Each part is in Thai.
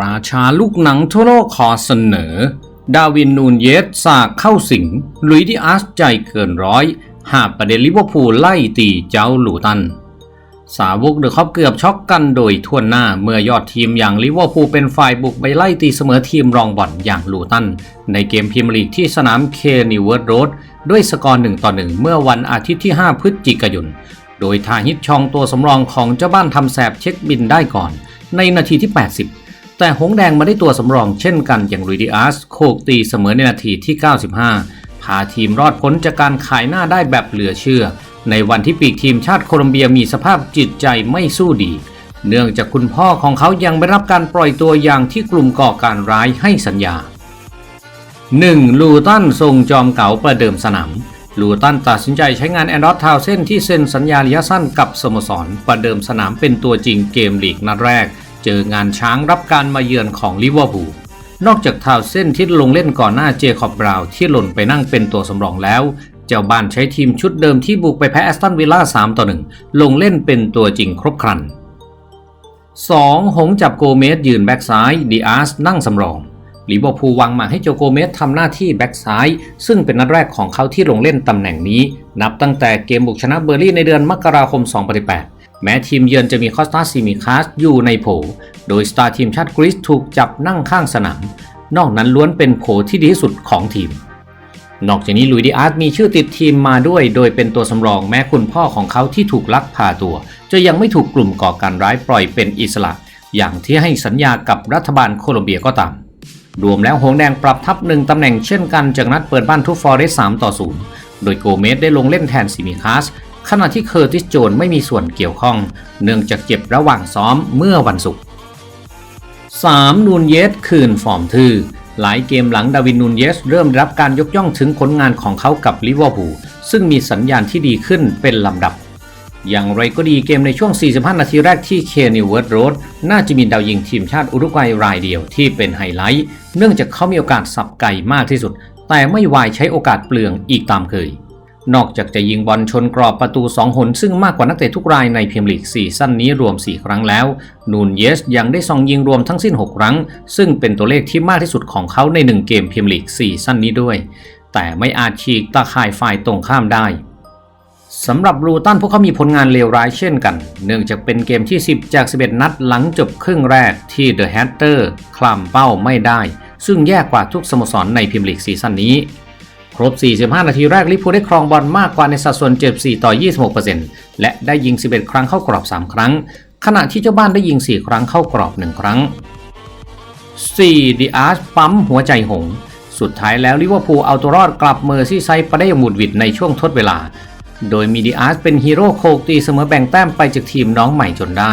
ราชาลูกหนังทั่วโลกขอเสนอ ดาวินนูนเยสสากเข้าสิงลุยดิอาสใจเกินร้อยหาประเด็นลิเวอร์พูลไล่ตีเจ้าหลูตัน สาวกเดอะคอปเกือบช็อกกันโดยทั่วหน้าเมื่อยอดทีมอย่างลิเวอร์พูลเป็นฝ่ายบุกไปไล่ตีเสมอทีมรองบอลอย่างลูตัน ในเกมพรีเมียร์ลีกที่สนามเคนิเวิร์ดโรดด้วยสกอร์1ต่อ1เมื่อวันอาทิตย์ที่ 5 พฤศจิกายน โดยทาฮิตชองตัวสำรองของเจ้าบ้านทำแสบเช็คบินได้ก่อน ในนาทีที่ 80 แต่หงแดงมาได้ตัวสำรองเช่นกันอย่างลุยดิอาสโคกตีเสมอในนาทีที่ 95 พาทีมรอดพ้นจากการขายหน้าได้แบบเหลือเชื่อ ในวันที่ปีกทีมชาติโคลอมเบียมีสภาพจิตใจไม่สู้ดี เนื่องจากคุณพ่อของเขายังไม่รับการปล่อยตัวอย่างที่กลุ่มก่อการร้ายให้สัญญา 1. ลูตันทรงจอมเก๋าประเดิมสนามลูตันตัดสินใจใช้งานแอนดรอสทาวเส้นที่เซ็นสัญญาระยะสั้นกับสโมสร ประเดิมสนามเป็นตัวจริงเกมลีกนัดแรก เจองานช้างรับการมาเยือนของลิเวอร์พูลนอกจากทาวเส้นที่ลงเล่นก่อนหน้าเจคอบบราวที่หล่นไปนั่งเป็นตัวสำรองแล้ว เจ้าบ้านใช้ทีมชุดเดิมที่บุกไปแพ้แอสตันวิลล่า3ต่อ1ลงเล่นเป็นตัวจริงครบครัน 2. หงจับโกเมสยืนแบ็กซ้ายดีอาร์สนั่งสำรองลิเวอร์พูลวางมาให้โจโกเมสทำหน้าที่แบ็กซ้าย ซึ่งเป็นนัดแรกของเขาที่ลงเล่นตำแหน่งนี้ นับตั้งแต่เกมบุกชนะเบอร์ลี่ในเดือนมกราคม 2018 แม้ทีมเยือนจะมีคอสตาซิมิคาสอยู่ในโผโดยสตาร์ทีมชาติกรีซถูกจับนั่งข้างสนาม นอกนั้นล้วนเป็นโผที่ดีที่สุดของทีม นอกจากนี้ลุยดิอาร์ตมีชื่อติดทีมมาด้วย โดยเป็นตัวสำรองแม้คุณพ่อของเขาที่ถูกลักพาตัว จะยังไม่ถูกกลุ่มก่อการร้ายปล่อยเป็นอิสระ อย่างที่ให้สัญญากับรัฐบาลโคลอมเบียก็ตามรวมแล้วหงแดงปรับทับหนึ่งตำแหน่งเช่นกันจากนัดเปิดบ้านทุกฟอร์เรส3ต่อ 0 โดยโกเมสได้ลงเล่นแทนซิมิคาส ขณะที่เคอร์ติสโจนไม่มีส่วนเกี่ยวข้อง เนื่องจากเจ็บระหว่างซ้อมเมื่อวันศุกร์ 3. นูนเยสคืนฟอร์มทื่อหลายเกมหลังดาวินนูนเยสเริ่มรับการยกย่องถึงผลงานของเขากับลิเวอร์พูลซึ่งมีสัญญาณที่ดีขึ้นเป็นลำดับ อย่างไรก็ดีเกมในช่วง 45 นาทีแรกที่เคนิวเวิร์ดโรดน่าจะมีดาวยิงทีมชาติอุรุกวัยรายเดียวที่เป็นไฮไลท์ เนื่องจากเขามีโอกาสสับไก่มากที่สุด แต่ไม่วายใช้โอกาสเปลืองอีกตามเคย นอกจากจะยิงบอลชนกรอบประตู2หนซึ่งมากกว่านักเตะทุกรายในพรีเมียร์ลีกซีซั่นนี้รวม 4 ครั้งแล้ว นูนเยสยังได้ซองยิงรวมทั้งสิ้น 6 ครั้ง ซึ่งเป็นตัวเลขที่มากที่สุดของเขาใน 1 เกมพรีเมียร์ลีกซีซั่นนี้ด้วย แต่ไม่อาจฉีกตาข่ายฝ่ายตรงข้ามได้สำหรับบลูตันพวกเขามีผลงานเลวร้ายเช่นกัน เนื่องจากเป็นเกมที่ 10 จาก 11 นัดหลังจบครึ่งแรกที่เดอะแฮตเตอร์คลำเป้าไม่ได้ ซึ่งแย่กว่าทุกสโมสรในพรีเมียร์ลีกซีซั่นนี้ ครบ 45 นาทีแรกลิเวอร์พูลได้ครองบอลมากกว่าในสัดส่วน 74 ต่อ 26%และได้ยิง 11 ครั้งเข้ากรอบ 3 ครั้ง ขณะที่เจ้าบ้านได้ยิง 4 ครั้งเข้ากรอบ 1 ครั้ง 4. ดีอาร์สปั๊มหัวใจหง สุดท้ายแล้วลิเวอร์พูลเอาตัวรอดกลับเมอร์ซี่ไซด์ไปได้อย่างหมุดหวิดในช่วงทดเวลา โดยมีดีอาร์สเป็นฮีโร่โคกตีเสมอแบ่งแต้มไปจากทีมน้องใหม่จนได้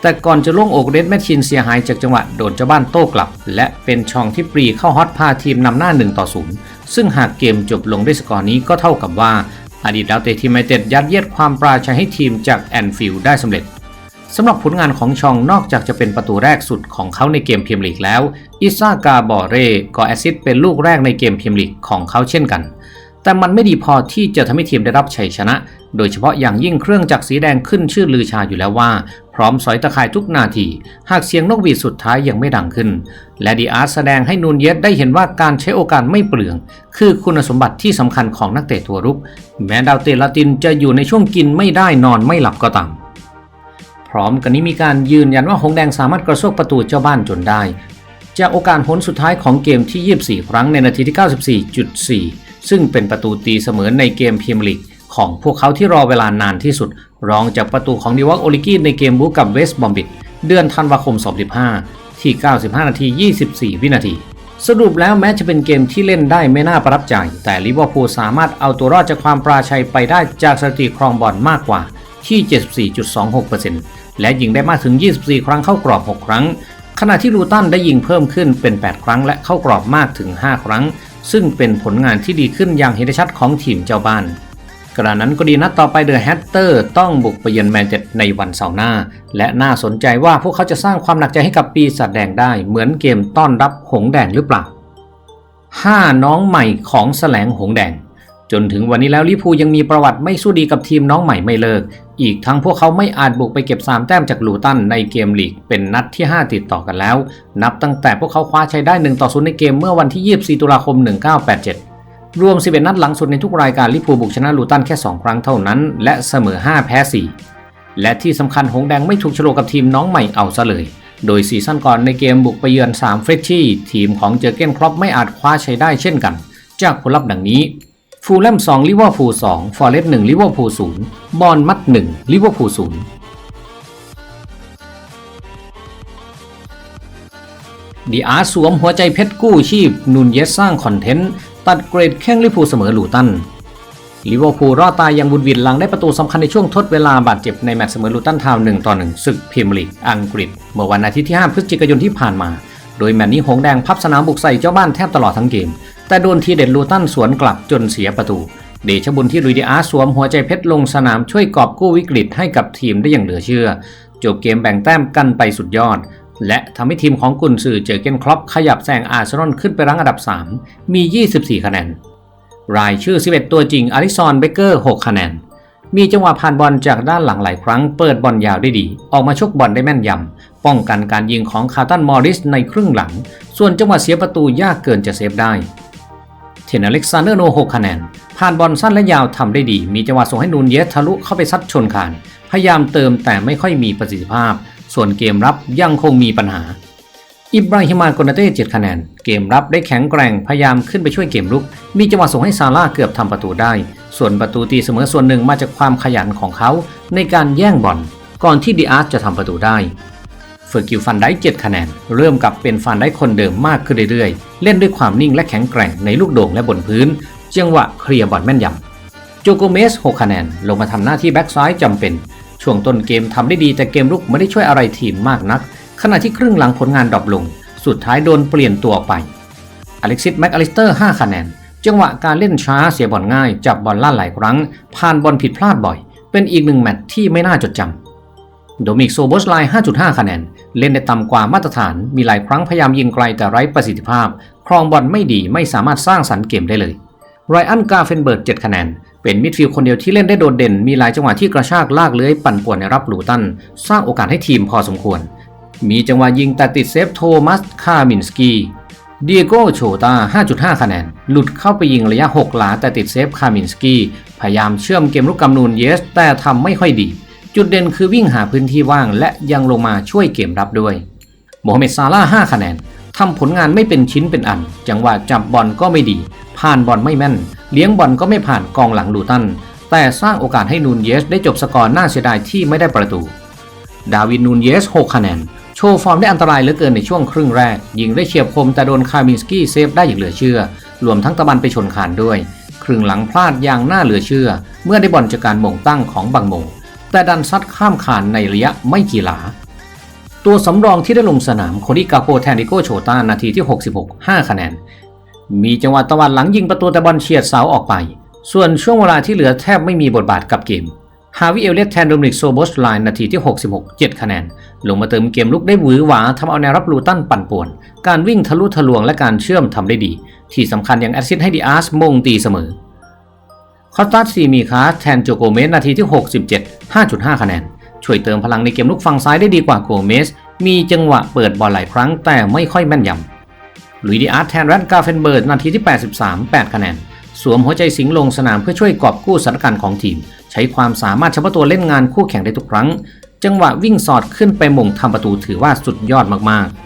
แต่ก่อนจะล่วงอกเรดแมชชินเสียหายจากจังหวะโดนเจ้าบ้านโต้กลับ และเป็นช่องที่ปรีเข้าฮอตพาทีมนำหน้า1ต่อ0 ซึ่งหากเกมจบลงด้วยสกอร์นี้ก็เท่ากับว่าอดีตดาวเตะทีมไมเต็ดยัดเยียดความปราชัยให้ทีมจากแอนฟิลด์ได้สำเร็จสำหรับผลงานของชองนอกจากจะเป็นประตูแรกสุดของเขาในเกมพรีเมียร์ลีกแล้ว อิซากาบอเร่ก็แอซิสเป็นลูกแรกในเกมพรีเมียร์ลีกของเขาเช่นกัน แต่มันไม่ดีพอที่จะทำให้ทีมได้รับชัยชนะ โดยเฉพาะอย่างยิ่งเครื่องจักรสีแดงขึ้นชื่อลือชาอยู่แล้วว่า พร้อมสอยตะข่ายทุกนาที หากเสียงนกหวีดสุดท้ายยังไม่ดังขึ้น และดีอาร์แสดงให้นูนเยสได้เห็นว่าการใช้โอกาสไม่เปลือง คือคุณสมบัติที่สำคัญของนักเตะตัวรุก แม้ดาวเตะลาตินจะอยู่ในช่วงกินไม่ได้นอนไม่หลับก็ตามพร้อมกันนี้มีการยืนยันว่าหงแดงสามารถกระโชกประตูเจ้าบ้านจนได้ จากโอกาสผลสุดท้ายของเกมที่ 24 ครั้งในนาทีที่ 94.4 ซึ่งเป็นประตูตีเสมอในเกมพรีเมียร์ลีกของพวกเขาที่รอเวลานานที่สุด รองจากประตูของดิวักโอลิกี้ในเกมบุกกับเวสต์บอมบิดเดือนธันวาคม 2015 ที่ 95 นาที 24 วินาที สรุปแล้วแม้จะเป็นเกมที่เล่นได้ไม่น่าประทับใจ แต่ลิเวอร์พูลสามารถเอาตัวรอดจากความปราชัยไปได้จากสถิติครองบอลมากกว่าที่ 74.26%และยิงได้มากถึง 24 ครั้งเข้ากรอบ 6 ครั้ง ขณะที่ลูตันได้ยิงเพิ่มขึ้นเป็น 8 ครั้งและเข้ากรอบมากถึง 5 ครั้ง ซึ่งเป็นผลงานที่ดีขึ้นอย่างเห็นได้ชัดของทีมเจ้าบ้าน กระนั้นก็ดีนัดต่อไปเดอะแฮตเตอร์ต้องบุกไปเยือนแมนเชสเตอร์ในวันเสาร์หน้า และน่าสนใจว่าพวกเขาจะสร้างความหนักใจให้กับปีศาจแดงได้ เหมือนเกมต้อนรับหงแดงหรือเปล่า 5 น้องใหม่ของแสลงหงแดง จนถึงวันนี้แล้วลิพูยังมีประวัติไม่สู้ดีกับทีมน้องใหม่ไม่เลิก อีกทั้งพวกเขาไม่อาจบุกไปเก็บ 3 แต้มจากลูตันในเกมลีกเป็นนัดที่ 5 ติดต่อกันแล้ว นับตั้งแต่พวกเขาคว้าชัยได้1ต่อ0ในเกมเมื่อวันที่ 24 ตุลาคม 1987 รวม 11 นัดหลังสุดในทุกรายการลิเวอร์พูบุกชนะลูตันแค่ 2 ครั้งเท่านั้น และเสมอ 5 แพ้ 4 และที่สำคัญหงแดงไม่ถูกโฉลกกับทีมน้องใหม่เอาซะเลย โดยซีซั่นก่อนในเกมบุกไปเยือน3เฟรชชี่ทีมของเจอเกนครอปไม่อาจคว้าชัยได้เช่นกัน จากผลลัพธ์ดังนี้ฟูลแลม2ลิเวอร์พูล2ฟอร์เรสต์1ลิเวอร์พูล0บอลมัด1ลิเวอร์พูล0ดีอาร์สวมหัวใจเพชรกู้ชีพ นุนเยสสร้างคอนเทนต์ ตัดเกรดแข้งลิพูเสมอลูตันลิเวอร์พูลรอดตายอย่างบุญวินหลังได้ประตูสำคัญในช่วงทดเวลาบาดเจ็บในแมตช์เสมอลูตันทาวน์1ต่อ1ศึกพรีเมียร์ลีกอังกฤษ เมื่อวันอาทิตย์ที่ 5 พฤศจิกายนที่ผ่านมา โดยแมตช์นี้หงแดงพับสนามบุกใส่เจ้าบ้านแทบตลอดทั้งเกม แต่โดนทีเด็ดลูตันสวนกลับจนเสียประตู เดชบุญที่ลุยดิอาร์สวมหัวใจเพชรลงสนามช่วยกอบกู้วิกฤตให้กับทีมได้อย่างเหลือเชื่อ จบเกมแบ่งแต้มกันไปสุดยอด และทำให้ทีมของกุนซือเจอเกนครอปขยับแซงอาร์เซนอลขึ้นไปรั้งอันดับ 3 มี 24 คะแนน รายชื่อ 11 ตัวจริงอลิซอนเบเกอร์ 6 คะแนน มีจังหวะผ่านบอลจากด้านหลังหลายครั้ง เปิดบอลยาวได้ดี ออกมาชกบอลได้แม่นยำ ป้องกันการยิงของคาร์ตันมอริสในครึ่งหลัง ส่วนจังหวะเสียประตูยากเกินจะเซฟได้ เทนอเล็กซานเดอร์โน 6 คะแนน ผ่านบอลสั้นและยาวทำได้ดี มีจังหวะส่งให้นูนเยสทะลุเข้าไปซัดชนคาน พยายามเติมแต่ไม่ค่อยมีประสิทธิภาพ ส่วนเกมรับยังคงมีปัญหา อิบราฮิมานกนาเต้7คะแนน เกมรับได้แข็งแกร่งพยายามขึ้นไปช่วยเกมรุก มีจังหวะส่งให้ซาร่าเกือบทำประตูได้ ส่วนประตูตีเสมอส่วนหนึ่งมาจากความขยันของเขาในการแย่งบอลก่อนที่ดีอาร์ตจะทำประตูได้เฟอร์กิวฟันได้7คะแนน เริ่มกลับเป็นฟันได้คนเดิมมากขึ้นเรื่อยๆ เล่นด้วยความนิ่งและแข็งแกร่งในลูกโด่งและบนพื้น จังหวะเคลียร์บอลแม่นยำโจโกเมส 6 คะแนน ลงมาทำหน้าที่แบ็กซ้ายจำเป็น ช่วงต้นเกมทำได้ดีแต่เกมรุกไม่ได้ช่วยอะไรทีมมากนัก ขณะที่ครึ่งหลังผลงานดรอปลง สุดท้ายโดนเปลี่ยนตัวออกไปอเล็กซิสแม็กอลิสเตอร์5คะแนน จังหวะการเล่นช้าเสียบอลง่าย จับบอลล่าหลายครั้ง ผ่านบอลผิดพลาดบ่อย เป็นอีกหนึ่งแมตช์ที่ไม่น่าจดจำโดมิกโซโบสไลน์5.5 คะแนน เล่นได้ต่ำกว่ามาตรฐาน มีหลายครั้งพยายามยิงไกลแต่ไร้ประสิทธิภาพ ครองบอลไม่ดีไม่สามารถสร้างสรรค์เกมได้เลย ไรอันกาเฟนเบิร์ก7คะแนน เป็นมิดฟิลด์คนเดียวที่เล่นได้โดดเด่น มีหลายจังหวะที่กระชากลากเลื้อยปั่นป่วนในรับลูตัน สร้างโอกาสให้ทีมพอสมควร มีจังหวะยิงแต่ติดเซฟโทมัสคามินสกีเดียโกโชตา 5.5 คะแนน หลุดเข้าไปยิงระยะ 6 หลาแต่ติดเซฟคามินสกีพยายามเชื่อมเกมลุกกำนูนเยส แต่ทำไม่ค่อยดี จุดเด่นคือวิ่งหาพื้นที่ว่างและยังลงมาช่วยเกมรับด้วยโมฮัมเหม็ดซาร่าห์5คะแนน ทำผลงานไม่เป็นชิ้นเป็นอัน จังหวะจับบอลก็ไม่ดี ผ่านบอลไม่แม่น เลี้ยงบอลก็ไม่ผ่านกองหลังลูตัน แต่สร้างโอกาสให้นูนเยสได้จบสกอร์น่าเสียดายที่ไม่ได้ประตู ดาวินนูนเยส 6 คะแนน โชว์ฟอร์มได้อันตรายเหลือเกินในช่วงครึ่งแรก ยิงได้เฉียบคมแต่โดนคามินสกี้เซฟได้อย่างเหลือเชื่อ รวมทั้งตะบันไปชนคานด้วย ครึ่งหลังพลาดอย่างน่าเหลือเชื่อ เมื่อได้บอลจากการหม่งตั้งของบังมงแต่ดันซัดข้ามคานในระยะไม่กี่หลาตัวสำรองที่ได้ลงสนามโคดิกาโกแทนดิโกโชตานาทีที่ 66 5 คะแนน มีจังหวะตะวันหลังยิงประตูแต่บอลเฉียดเสาออกไป ส่วนช่วงเวลาที่เหลือแทบไม่มีบทบาทกับเกม ฮาวิเอลเลตแทนโดมินิกโซโบสไลน์นาทีที่ 66 7 คะแนน ลงมาเติมเกมลุกได้หวือหวาทำเอาแนวรับลูตันปั่นป่วน การวิ่งทะลุทะลวงและการเชื่อมทำได้ดี ที่สำคัญยังแอสซิสต์ให้ดีอาร์สมงตีเสมอคอสตัสซีมีคาแทนโจโกเมสนาทีที่ 67 5.5 คะแนน ช่วยเติมพลังในเกมลุกฝั่งซ้ายได้ดีกว่าโกเมส มีจังหวะเปิดบอลหลายครั้งแต่ไม่ค่อยแม่นยำ ลุยดีอาร์ตแทนแรดกาเฟนเบิร์ดนาทีที่ 83 8 คะแนน สวมหัวใจสิงลงสนามเพื่อช่วยกอบกู้สถานการณ์ของทีม ใช้ความสามารถเฉพาะตัวเล่นงานคู่แข่งได้ทุกครั้ง จังหวะวิ่งสอดขึ้นไปมงทำประตูถือว่าสุดยอดมากๆ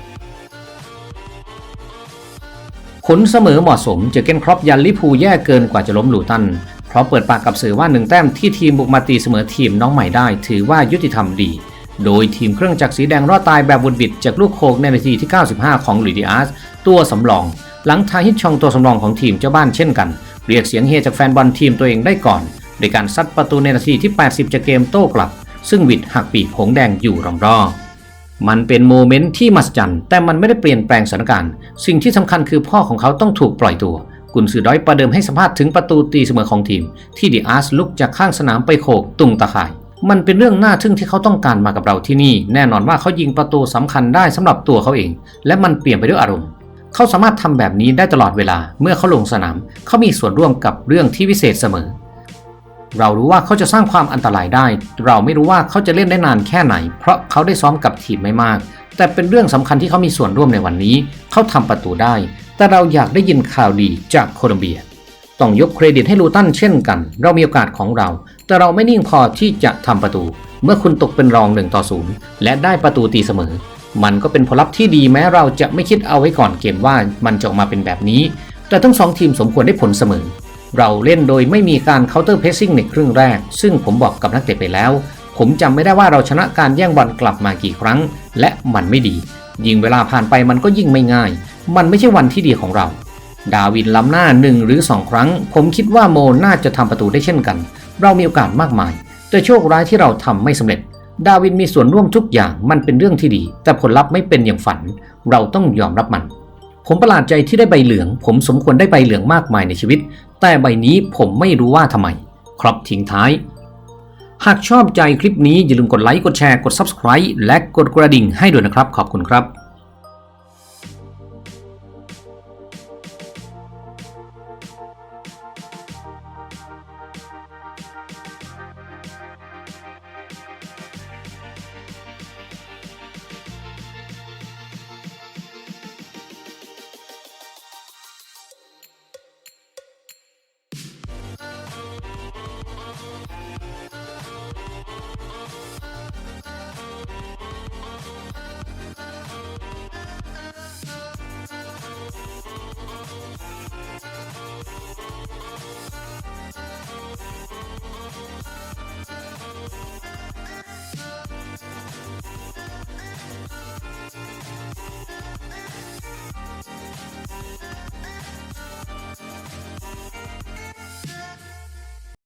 ผลเสมอเหมาะสม เจอเกนครอปยันลิพูแย่เกินกว่าจะล้มลูตัน เพราะเปิดปากกับสื่อว่าหนึ่งแต้มที่ทีมบุกมาตีเสมอทีมน้องใหม่ได้ ถือว่ายุติธรรมดี โดยทีมเครื่องจักรสีแดงรอดตายแบบวุดวิดจากลูกโคกในนาทีที่ 95 ของลุยดิอาส ตัวสำรอง หลังทาฮิตชองตัวสำรองของทีมเจ้าบ้านเช่นกัน เรียกเสียงเฮจากแฟนบอลทีมตัวเองได้ก่อนโดยการซัดประตูในนาทีที่ 80 จากเกมโต้กลับ ซึ่งวิดหักปีกหงแดงอยู่รำรอมันเป็นโมเมนต์ที่มหัศจรรย์แต่มันไม่ได้เปลี่ยนแปลงสถานการณ์ สิ่งที่สำคัญคือพ่อของเขาต้องถูกปล่อยตัว กุนซือด้อยประเดิมให้สัมภาษณ์ถึงประตูตีเสมอของทีม ที่ดีอาร์สลุกจากข้างสนามไปโขกตุงตะข่าย มันเป็นเรื่องน่าทึ่งที่เขาต้องการมากับเราที่นี่ แน่นอนว่าเขายิงประตูสำคัญได้สำหรับตัวเขาเอง และมันเปลี่ยนไปด้วยอารมณ์ เขาสามารถทำแบบนี้ได้ตลอดเวลาเมื่อเขาลงสนาม เขามีส่วนร่วมกับเรื่องที่วิเศษเสมอ เรารู้ว่าเขาจะสร้างความอันตรายได้ เราไม่รู้ว่าเขาจะเล่นได้นานแค่ไหน เพราะเขาได้ซ้อมกับทีมไม่มาก แต่เป็นเรื่องสำคัญที่เขามีส่วนร่วมในวันนี้ เขาทำประตูได้ แต่เราอยากได้ยินข่าวดีจากโคลอมเบีย ต้องยกเครดิตให้ลูตันเช่นกัน เรามีโอกาสของเรา แต่เราไม่นิ่งพอที่จะทำประตู เมื่อคุณตกเป็นรองหนึ่งต่อศูนย์และได้ประตูตีเสมอ มันก็เป็นผลลัพธ์ที่ดีแม้เราจะไม่คิดเอาไว้ก่อนเกมว่ามันจะออกมาเป็นแบบนี้ แต่ทั้งสองทีมสมควรได้ผลเสมอ เราเล่นโดยไม่มีการ counter pressing ในครึ่งแรก ซึ่งผมบอกกับนักเตะไปแล้ว ผมจำไม่ได้ว่าเราชนะการแย่งบอลกลับมากี่ครั้ง และมันไม่ดี ยิ่งเวลาผ่านไปมันก็ยิ่งไม่ง่าย มันไม่ใช่วันที่ดีของเรา ดาวินล้ำหน้าหนึ่งหรือสองครั้ง ผมคิดว่าโมน่าจะทำประตูได้เช่นกัน เรามีโอกาสมากมาย แต่โชคร้ายที่เราทำไม่สำเร็จ ดาวินมีส่วนร่วมทุกอย่างมันเป็นเรื่องที่ดี แต่ผลลัพธ์ไม่เป็นอย่างฝัน เราต้องยอมรับมัน ผมประหลาดใจที่ได้ใบเหลือง ผมสมควรได้ใบเหลืองมากมายในชีวิต แต่ใบนี้ผมไม่รู้ว่าทำไม ครับทิ้งท้าย หากชอบใจคลิปนี้อย่าลืมกดไลค์กดแชร์กด Subscribe และกดกระดิ่งให้ด้วยนะครับ ขอบคุณครับ